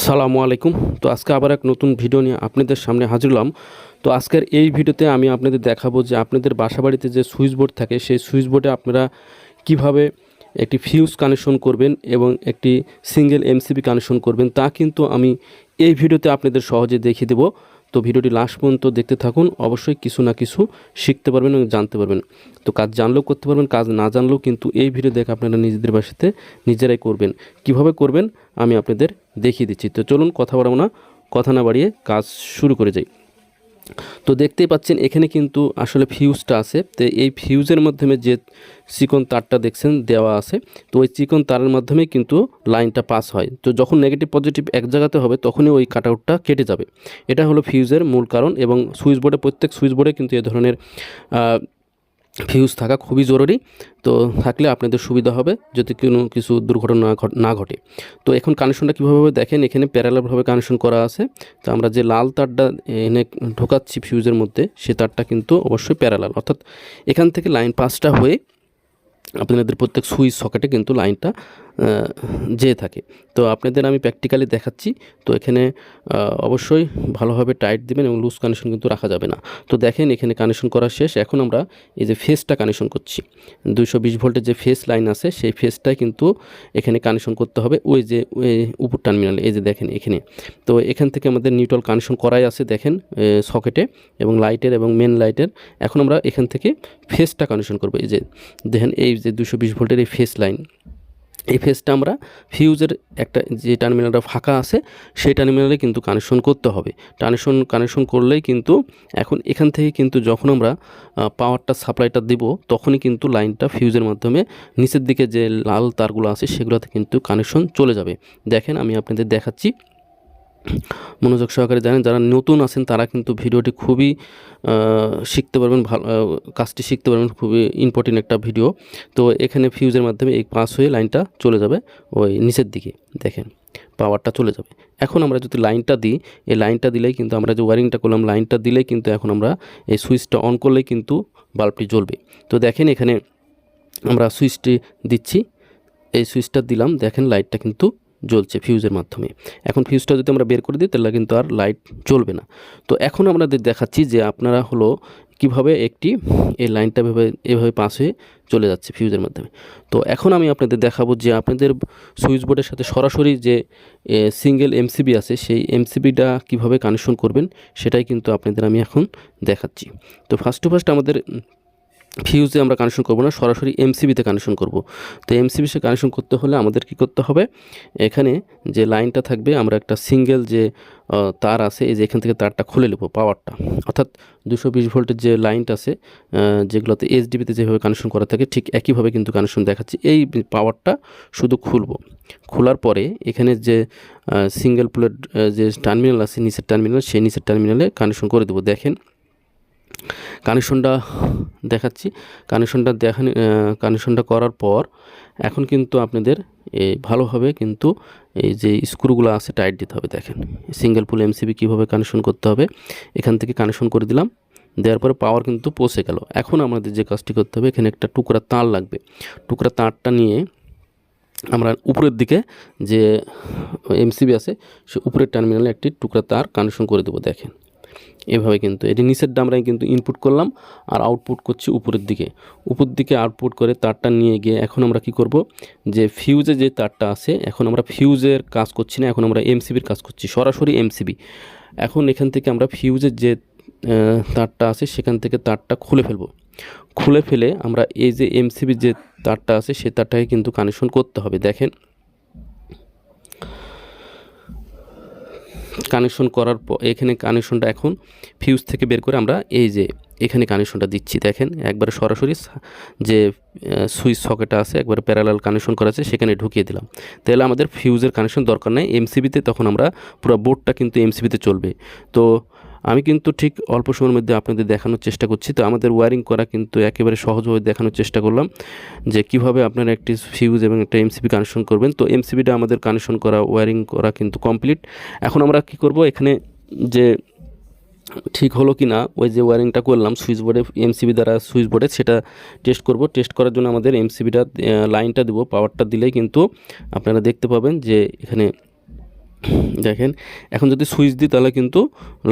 আসসালামু আলাইকুম। তো আজকে আবার এক নতুন ভিডিও নিয়ে আপনাদের সামনে হাজির হলাম। তো আজকের এই ভিডিওতে আমি আপনাদের দেখাবো যে আপনাদের বাসাবাড়িতে যে সুইচ বোর্ড থাকে, সেই সুইচ বোর্ডে আপনারা কীভাবে একটি ফিউজ কানেকশন করবেন এবং একটি সিঙ্গেল এমসিবি কানেকশন করবেন, তা কিন্তু আমি এই ভিডিওতে আপনাদের সহজে দেখিয়ে দেবো। তো ভিডিওটি লাস্ট পর্যন্ত দেখতে থাকুন। অবশ্যই কিছু না কিছু শিখতে পারবেন এবং জানতে পারবেন। তো কাজ জানলেও করতে পারবেন, কাজ না জানলেও কিন্তু এই ভিডিও দেখে আপনারা নিজেদের বাসাতে নিজেরাই করবেন। কীভাবে করবেন, আমি আপনাদের দেখিয়ে দিচ্ছি। তো চলুন কথা বাড়াবো না, কথা না বাড়িয়ে কাজ শুরু করে যাই। তো দেখতেই পাচ্ছেন, এখানে কিন্তু আসলে ফিউজটা আছে। তো এই ফিউজের মাধ্যমে যে চিকন তারটা দেখছেন, দেওয়া আছে। তো ওই চিকন তারের মাধ্যমে কিন্তু লাইনটা পাস হয়। তো যখন নেগেটিভ পজিটিভ এক জায়গাতে হবে, তখনই ওই কাটআউটটা কেটে যাবে। এটা হলো ফিউজের মূল কারণ এবং সুইচ বোর্ডে প্রত্যেক সুইচ বোর্ডে কিন্তু এ ধরনের ফিউজ থাকা খুবই জরুরি। তো থাকলে আপনাদের সুবিধা হবে যদি কোনো কিছু দুর্ঘটনা না ঘট- তো এখন কানেকশনটা কীভাবে দেখেন? এখানে প্যারালালভাবে কানেকশন করা আছে। তো আমরা যে লাল তারটা এনে ঢোকাচ্ছি ফিউজের মধ্যে, সে তারটা কিন্তু অবশ্যই প্যারালাল অর্থাৎ এখান থেকে লাইন পাঁচটা হয়ে আপনাদের প্রত্যেক সুইচ সকেটে কিন্তু লাইনটা যেয়ে থাকে। তো আপনাদের আমি প্র্যাকটিক্যালি দেখাচ্ছি। তো এখানে অবশ্যই ভালোভাবে টাইট দিবেন এবং লুজ কানেকশন কিন্তু রাখা যাবে না। তো দেখেন এখানে কানেকশন করা শেষ। এখন আমরা এই যে ফেসটা কানেকশন করছি। দুইশো বিশ ভোল্টের যে ফেস লাইন আছে, সেই ফেসটাই কিন্তু এখানে কানেকশন করতে হবে ওই যে উপর টার্মিনালে এই যে দেখেন এখানে। তো এখান থেকে আমাদের নিউট্রাল কানেকশন করাই আছে দেখেন সকেটে এবং লাইটের এবং মেন লাইটের এখন আমরা এখান থেকে ফেসটা কানেকশন করব। এই যে দেখেন এই যে দুশো বিশ ভোল্টের এই ফেস লাইন এই ফেসটা আমরা ফিউজের একটা যে টার্মিনালটা ফাঁকা আছে, সেই টার্মিনালে কিন্তু কানেকশন করতে হবে। কানেকশন কানেকশন করলেই কিন্তু এখন এখান থেকে কিন্তু যখন আমরা পাওয়ারটা সাপ্লাইটা দেব, তখনই কিন্তু লাইনটা ফিউজের মাধ্যমে নিচের দিকে যে লাল তারগুলো আছে, সেগুলোতে কিন্তু কানেকশন চলে যাবে। দেখেন আমি আপনাদের দেখাচ্ছি। মনোযোগ সহকারে জানেন, যারা নতুন আছেন তারা কিন্তু ভিডিওটি খুবই শিখতে পারবেন ভালো কাজটি শিখতে পারবেন, খুবই ইম্পর্টেন্ট একটা ভিডিও। তো এখানে ফিউজের মাধ্যমে এই পাস হয়ে লাইনটা চলে যাবে, ওই নিচের দিকে দেখেন পাওয়ারটা চলে যাবে। এখন আমরা যদি লাইনটা দিই, এই লাইনটা দিলেই কিন্তু আমরা যে ওয়ারিংটা করলাম, লাইনটা দিলেই কিন্তু এখন আমরা এই সুইচটা অন করলেই কিন্তু বাল্বটি জ্বলবে। তো দেখেন এখানে আমরা সুইচটি দিচ্ছি, এই সুইচটা দিলাম, দেখেন লাইটটা কিন্তু জ্বলছে ফিউজের মাধ্যমে। এখন ফিউজটা যদি আমরা বের করে দিই, তাহলে কিন্তু আর লাইট জ্বলবে না। তো এখন আমাদের দেখাচ্ছি যে আপনারা হলো কীভাবে একটি, এই লাইনটা এভাবে এভাবে পাস হয়ে চলে যাচ্ছে ফিউজের মাধ্যমে। তো এখন আমি আপনাদের দেখাবো যে আপনাদের সুইচ বোর্ডের সাথে সরাসরি যে সিঙ্গেল এমসিবি আছে, সেই এমসিবিটা কীভাবে কানেকশন করবেন, সেটাই কিন্তু আপনাদের আমি এখন দেখাচ্ছি। তো ফার্স্ট টু ফার্স্ট আমাদের ফিউজে আমরা কানেকশন করব না, সরাসরি এমসিবিতে কানেকশন করব। তো এমসিবিতে কানেকশন করতে হলে আমাদের কি করতে হবে? এখানে যে লাইনটা থাকবে, আমরা একটা সিঙ্গেল যে তার আছে, এই যে এখান থেকে তারটা খুলে নেব পাওয়ারটা অর্থাৎ দুশো বিশ ভোল্টের যে লাইনটা আছে যেগুলোতে এইচডিবিতে যেভাবে কানেকশন করা থাকে, ঠিক একইভাবে কিন্তু কানেকশন দেখাচ্ছে। এই পাওয়ারটা শুধু খুলব। খোলার পরে এখানে যে সিঙ্গেল প্লেট যে টার্মিনাল আছে, নিচের টার্মিনাল সেই নিচের টার্মিনালে কানেকশন করে দেবো। দেখেন কানেকশনটা দেখাচ্ছি। কানেকশনটা দেখান কানেকশনটা করার পর এখন কিন্তু আপনাদের এই ভালোভাবে কিন্তু এই যে স্ক্রুগুলো আছে টাইট দিতে হবে, দেখেন। সিঙ্গেল পুল এমসিবি কীভাবে কানেকশন করতে হবে, এখান থেকে কানেকশন করে দিলাম। দেওয়ার পরে পাওয়ার কিন্তু পৌঁছে গেল। এখন আমাদের যে কাজটি করতে হবে, এখানে একটা টুকরা তার লাগবে। টুকরা তারটা নিয়ে আমরা উপরের দিকে যে এমসিবি আছে, সে উপরের টার্মিনালে একটি টুকরা তার কানেকশন করে দেবো, দেখেন। এভাবে কিন্তু এটি নিচের ডামরাই কিন্তু ইনপুট করলাম আর আউটপুট করছি উপরের দিকে। উপর দিকে আউটপুট করে তারটা নিয়ে গিয়ে এখন আমরা কি করব? যে ফিউজে যে তারটা আছে, এখন আমরা ফিউজের কাজ করছি না, এখন আমরা এমসিবির কাজ করছি, সরাসরি এমসিবি এখন এখান থেকে আমরা ফিউজের যে তারটা আছে, সেখান থেকে তারটা খুলে ফেলব। খুলে ফেলে আমরা এই যে এমসিবির যে তারটা আছে, সে তারটাকে কিন্তু কানেকশন করতে হবে। দেখেন কানেকশন করার পর এখানে কানেকশনটা এখন ফিউজ থেকে বের করে আমরা এই যে এখানে কানেকশনটা দিচ্ছি। দেখেন, একবারে সরাসরি যে সুইচ সকেটটা আছে, একবারে প্যারালাল কানেকশন করা আছে, সেখানে ঢুকিয়ে দিলাম। তাহলে আমাদের ফিউজের কানেকশন দরকার নেই। এমসিবিতে তখন আমরা পুরো বোর্ডটা কিন্তু এমসিবিতে চলবে। তো আমি কিন্তু ঠিক অল্প সময়ের মধ্যে আপনাদের দেখানোর চেষ্টা করছি। তো আমাদের ওয়ারিং করা কিন্তু একেবারে সহজভাবে দেখানোর চেষ্টা করলাম যে কীভাবে আপনারা একটি ফিউজ এবং একটা এমসিবি কানেকশন করবেন। তো এমসিবিটা আমাদের কানেকশন করা ওয়ারিং করা কিন্তু কমপ্লিট এখন আমরা কি করব? এখানে যে ঠিক হলো কি না ওই যে ওয়ারিংটা করলাম সুইচ বোর্ডে এমসিবি দ্বারা সুইচ বোর্ডে সেটা টেস্ট করব। টেস্ট করার জন্য আমাদের এমসিবিটা লাইনটা দেবো। পাওয়ারটা দিলেই কিন্তু আপনারা দেখতে পাবেন যে এখানে দেখেন, এখন যদি সুইচ দিই তাহলে কিন্তু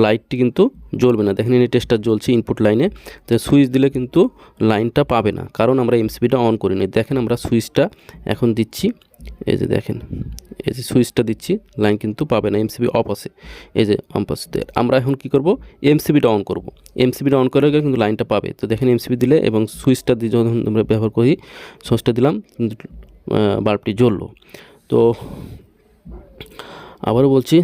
লাইটটি কিন্তু জ্বলবে না। দেখেন এই টেস্টার জ্বলছে ইনপুট লাইনে তো সুইচ দিলে কিন্তু লাইনটা পাবে না, কারণ আমরা এমসিবিটা অন করিনি। দেখেন, আমরা সুইচটা এখন দিচ্ছি। এই যে দেখেন, এই যে সুইচটা দিচ্ছি লাইন কিন্তু পাবে না এমসিবি অফ আছে এই যে অফ আমরা এখন কি করব? এমসিবিটা অন করব। এমসিবিটা অন করে কিন্তু লাইনটা পাবে। তো দেখেন এমসিবি দিলে এবং সুইচটা দিয়ে যখন আমরা ব্যবহার করি, সুইচটা দিলাম বাল্বটি জ্বললো। তো আবারও বলছি,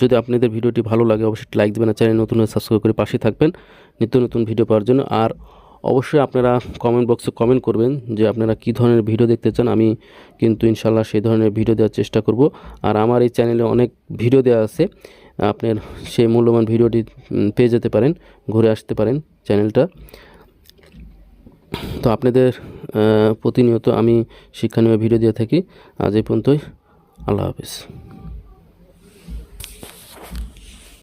যদি আপনাদের ভিডিওটি ভালো লাগে, অবশ্যই লাইক দেবেন চ্যানেল নতুন সাবস্ক্রাইব করে পাশে থাকবেন। নিত্য নতুন ভিডিও পাওয়ার জন্য। আর অবশ্যই আপনারা কমেন্ট বক্সে কমেন্ট করবেন যে আপনারা কী ধরনের ভিডিও দেখতে চান। আমি কিন্তু ইনশাল্লাহ সেই ধরনের ভিডিও দেওয়ার চেষ্টা করব। আর আমার এই চ্যানেলে অনেক ভিডিও দেওয়া আছে। আপনার সেই মূল্যবান ভিডিওটি পেয়ে যেতে পারেন, ঘুরে আসতে পারেন চ্যানেলটা তো আপনাদের প্রতিনিয়ত আমি শিক্ষণীয় ভিডিও দিয়ে থাকি। আজ এই পর্যন্তই। আল্লাহ হাফিজ।